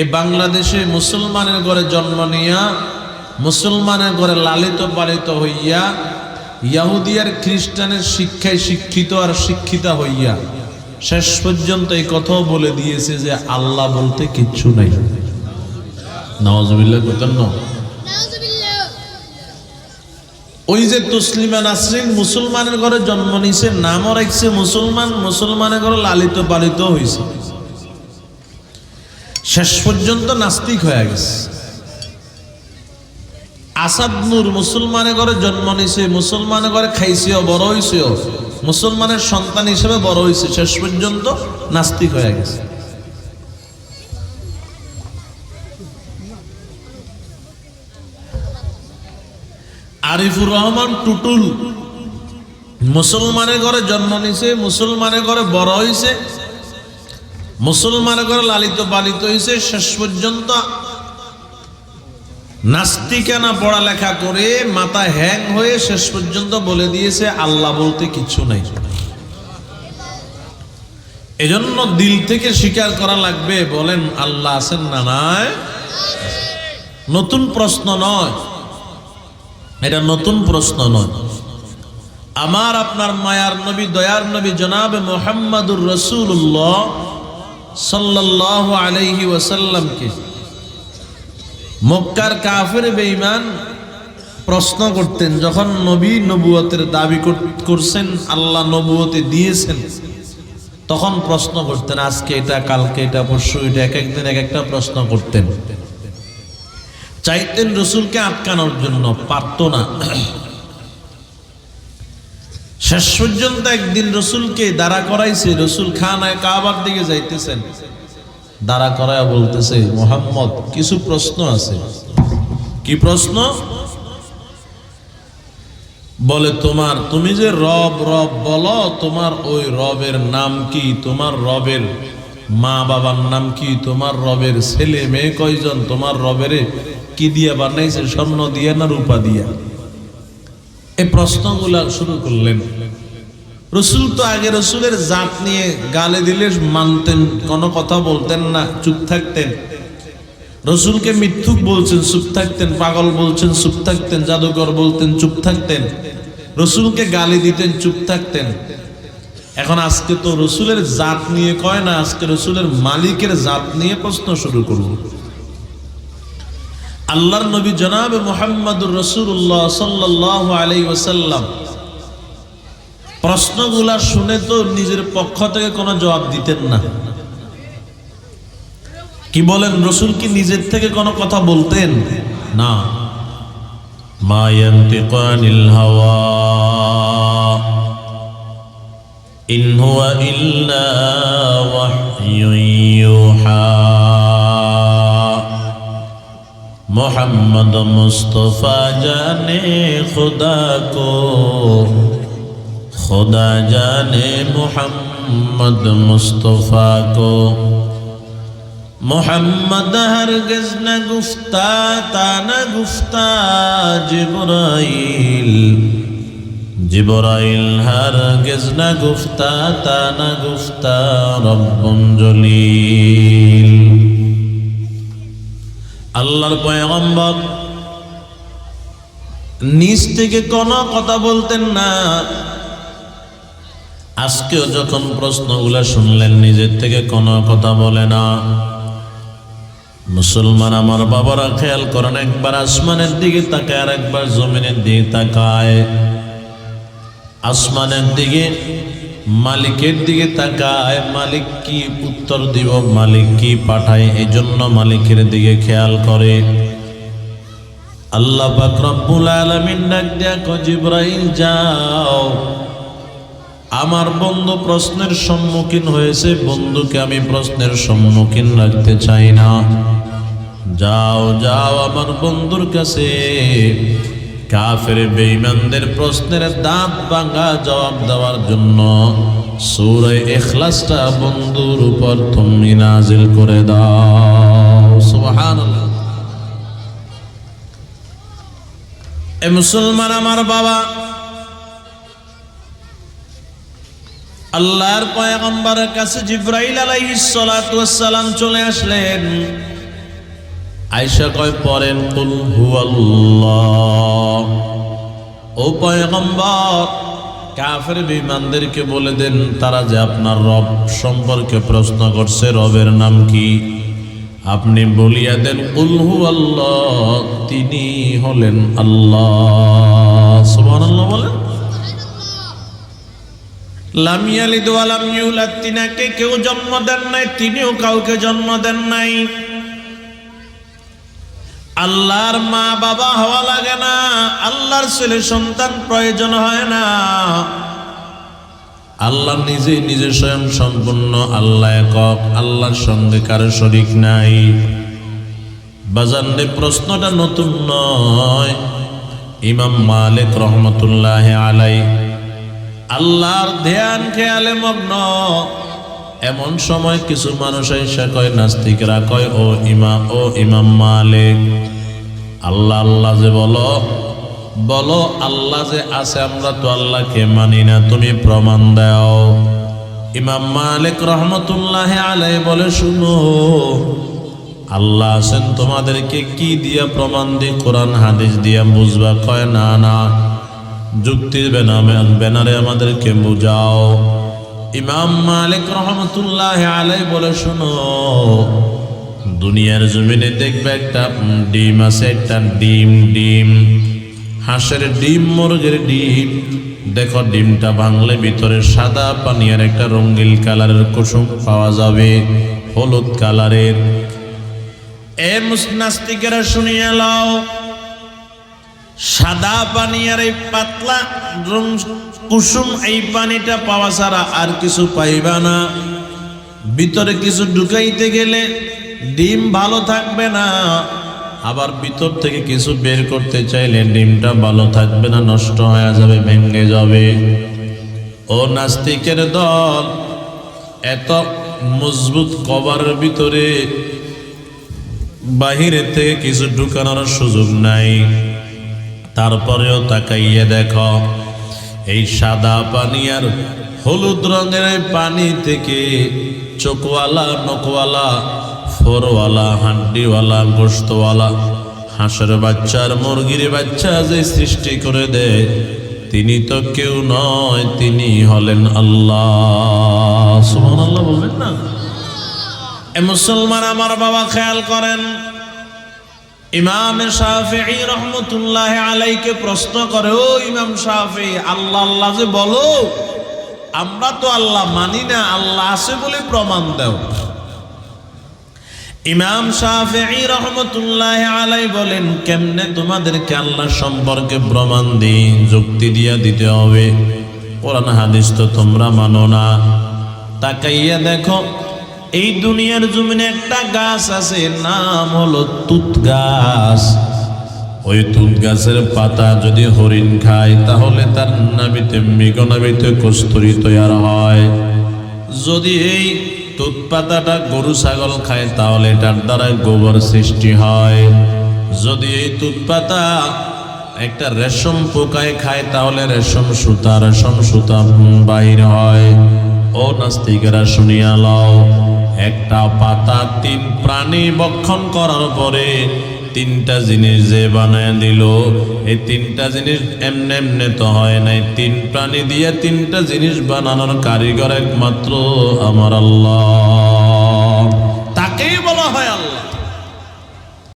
এই বাংলাদেশে মুসলমানের ঘরে জন্ম নিয়া, মুসলমানের ঘরে লালিত পালিত হইয়া ইয়াহুদি আর খ্রিস্টানের শিক্ষায় শিক্ষিত আর শিক্ষিতা হইয়া, শেষ পর্যন্ত এই কথাও বলে দিয়েছে যে আল্লাহ বলতে কিচ্ছু নাই। কথা ওই যে তসলিমা নাসরিন মুসলমানের ঘরে জন্ম নিছে, নামও রাখছে মুসলমান, মুসলমানের ঘরে লালিত পালিত হয়েছে শেষ পর্যন্ত নাস্তিক হয়ে গেছে। আসাদ নূর মুসলমানের ঘরে জন্ম নিছে, মুসলমানের ঘরে খাইছেও, বড় হয়েছেও মুসলমানের সন্তান হিসেবে বড় হয়েছে শেষ পর্যন্ত নাস্তিক হয়ে গেছে। আরিফুর রহমান টুটুল মুসলমানের ঘরে জন্ম নিছে, মুসলমানের ঘরে বড় হয়েছে মুসলমানের ঘরে লালিত পালিত হয়েছে শেষ পর্যন্ত নাস্তিকানা পড়ালেখা করে মাথা হ্যাং হয়ে শেষ পর্যন্ত বলে দিয়েছে, আল্লাহ বলতে কিছু নাই। এজন্য দিল থেকে স্বীকার করা লাগবে, বলেন, আল্লাহ আছেন না নাই? নতুন প্রশ্ন নয়। এটা নতুন প্রশ্ন নয়। আমার, আপনার মায়ার নবী, দয়ার নবী, জনাবে মোহাম্মদুর রসুল্লাহ সাল্লাহ আলাইহি ওয়াসাল্লামকে। মক্কার কাফের বেঈমান প্রশ্ন করতেন, যখন নবী নবুয়তের দাবি কর- করছেন, আল্লাহ নবুয়তে দিয়েছেন, তখন প্রশ্ন করতেন, আজকে এটা, কালকে এটা, পরশু এটা এক একদিন এক একটা প্রশ্ন করতেন। চাইতেন রসুলকে আটকানোর জন্য, পারত না। শেষ পর্যন্ত একদিন রসুলকে দাঁড়া করাইছে, রসুল খানায় কাবার দিকে যাইতেছেন। দাঁড়া করায় বলতেছে, মোহাম্মদ, কিছু প্রশ্ন আছে। কি প্রশ্ন? বলে, তোমার, তুমি যে রব রব বলো, তোমার ওই রবের নাম কি? তোমার রবের মা বাবার নাম কি? তোমার রবের ছেলে মেয়ে কয়জন? তোমার রবের কি দিয়া বানাইছে? স্বর্ণ দিয়া না রূপা দিয়া? এই প্রশ্নগুলা শুরু করলেন। রসুল তো আগে রসুলের জাত নিয়ে গালে দিলে মানতেন, কোনো কথা বলতেন না, চুপ থাকতেন। রসুলকে মিথ্যুক বলছেন, চুপ থাকতেন। পাগল বলছেন, চুপ থাকতেন। জাদুকর বলতেন, চুপ থাকতেন। রসুলকে গালি দিতেন, চুপ থাকতেন। এখন আজকে তো রসুলের জাত নিয়ে কয় না, আজকে রসুলের মালিকের জাত নিয়ে প্রশ্ন শুরু করব। আল্লাহর নবী জনাব মোহাম্মদুর রসুল্লাহ সাল্লাহ আলাই ওসাল্লাম প্রশ্নগুলা শুনে তো নিজের পক্ষ থেকে কোনো জবাব দিতেন না। কি বলেন, রসুল কি নিজের থেকে কোনো কথা বলতেন? না। মা ইয়ান্তিকু আনিল হাওয়া। ইন হুয়া ইল্লা ওয়াহয়ুন محمد مصطفیٰ جانے خدا کو خدا جانے محمد مصطفیٰ کو محمد ہرگز نہ گفتہ تا نہ گفتہ جبرائیل জিবরাইল হার গেজনা গুফতা তানা গুফতা রব্বুম জলিল আল্লাহর পয়গম্বর। নিজ থেকে কোনো কথা বলতেন না। আজকেও যখন প্রশ্নগুলো শুনলেন, নিজের থেকে কোনো কথা বলে না। মুসলমান আমার বাবারা খেয়াল করেন, একবার আসমানের দিকে তাকায় আর একবার জমিনের দিকে তাকায়। আসমানের দিকে মালিকের দিকে তাকায় মালিক কি উত্তর দিব? মালিক কি পাঠায়? এই জন্য মালিকের দিকে খেয়াল করে। আল্লাহ পাক রব্বুল আলামিন ডাক কয়, জিব্রাইল যাও। আমার বন্ধু প্রশ্নের সম্মুখীন হয়েছে বন্ধুকে আমি প্রশ্নের সম্মুখীন রাখতে চাই না। যাও যাও আমার বন্ধুর কাছে। কাফের বেঈমানদের প্রশ্নের দাঁত ভাঙা জবাব দেওয়ার জন্য সূরা ইখলাসটা বন্ধুর উপর তুমি নাজিল করে দাও। সুবহানাল্লাহ। এ মুসলমান আমার বাবা, আল্লাহর পয়গম্বরের কাছে জিব্রাইল সালাম চলে আসলেন। আয়সা কয়, পড়েন, কুল হুয়াল্লাহ। ও পয়গম্বর, কাফের বিমানদেরকে বলে দেন, তারা যে আপনার রব সম্পর্কে প্রশ্ন করছে, রবের নাম কি? আপনি বলিয়া দেন উলহু আল্লাহ তিনি হলেন আল্লাহ। সুবহানাল্লাহ বলেন। লাম ইয়ালিদ ওয়া ইউলাদ, তিনাকে কেউ জন্ম দেন নাই, তিনিও কাউকে জন্ম দেন নাই। আল্লাহর মা বাবা হওয়া লাগে না, আল্লাহর ছেলে সন্তান প্রয়োজন হয় না। আল্লাহ নিজে নিজে স্বয়ং সম্পূর্ণ, আল্লাহ একক, আল্লাহর সঙ্গে কারও শরিক নাই। বাজানরে প্রশ্নটা নতুন নয়। ইমাম মালিক রহমতুল্লাহ আলাই, আল্লাহর ধ্যান খেয়ালে মগ্ন। এমন সময় কিছু মানুষ এসে কয়, নাস্তিকরা কয়, ও ইমা, ও ইমাম মালিক। আল্লাহ আল্লাহ যে বলো বলো আল্লাহ যে আছে, আমরা তো আল্লাহকে মানি না, তুমি প্রমাণ দাও। ইমাম মালিক রহমতুল্লাহ আলাই বলে, শুনো, আল্লাহ আছেন তোমাদেরকে কি দিয়া প্রমাণ দি কোরআন, হাদিস দিয়া বুঝবা? কয়, না না, যুক্তির বেনামে বেনারে আমাদেরকে বুঝাও। ইমাম মালিক রহমতুল্লাহ আলাই বলে, শোনো দুনিয়ার জমিনে দেখবে একটা ডিম আছে, একটা ডিম ডিম। হাঁসের ডিম, মুরগের ডিম। দেখো, ডিমটা ভাঙলে ভিতরে সাদা পানি আর একটা রঙ্গিল কালারের কুসুম পাওয়া যাবে, হলুদ কালারের। এ মুসনাস্তিকেরা শুনিয়ে লাও, সাদা পানি আর এই পাতলা রং কুসুম এই পানিটা পাওয়া ছাড়া আর কিছু পাইবা না। ভিতরে কিছু ঢুকাইতে গেলে ডিম ভালো থাকবে না। আবার ভিতর থেকে কিছু বের করতে চাইলে ডিমটা ভালো থাকবে না, নষ্ট হয়ে যাবে, ভেঙে যাবে। ও নাস্তিকের দল, এত মজবুত কভারের ভিতরে বাহিরে থেকে কিছু ঢুকানোর সুযোগ নাই। তারপরেও তাকাইয়ে দেখো, এই সাদা পানি আর হলুদ রঙের পানি থেকে চোখওয়ালা, নখওয়ালা ফোরওয়ালা হাড্ডিওয়ালা গোস্তওয়ালা হাঁসের বাচ্চার মুরগির বাচ্চা যে সৃষ্টি করে দেয়, তিনি তো কেউ নয়, তিনি হলেন আল্লাহ। সুমান আল্লাহ বলবেন না? এ মুসলমান আমার বাবা খেয়াল করেন, ইমাম শাফি রহমতুল্লাহ আলাইকে প্রশ্ন করে, ও ইমাম শাফি আল্লাহ আল্লাহ যে বলো, আমরা তো আল্লাহ মানি না, আল্লাহ আছে বলে প্রমাণ দাও। ইমাম শাফি রহমতুল্লাহ আলাই বলেন, কেমনে তোমাদেরকে আল্লাহ সম্পর্কে প্রমাণ দিন যুক্তি দিয়া দিতে হবে। কোরআন হাদিস তো তোমরা মানো না। তাকাইয়া দেখো, এই দুনিয়ার জমিনে একটা গাছ আছে, নাম হলো তুত গাছ ওই তুত গাছের পাতা যদি হরিণ খায়, তাহলে তার নাবিতে মৃগনাবিতে কস্তুরি তৈয়ার হয়। যদি এই তুত পাতাটা গরু ছাগল খায়, তাহলে এটার দ্বারা গোবর সৃষ্টি হয়। যদি এই তুত পাতা একটা রেশম পোকায় খায়, তাহলে রেশম সুতা রেশম সুতা বাহির হয়। ও নাস্তিকেরা শুনিয়া লও। একটা পাতা তিন প্রাণী বক্ষণ করার পরে তিনটা জিনিস যে বানায় দিল, এই তিনটা জিনিস এমনে এমনে তো হয় নাই। তিন প্রাণী দিয়ে তিনটা জিনিস বানানোর কারিগর একমাত্র আমার আল্লাহ।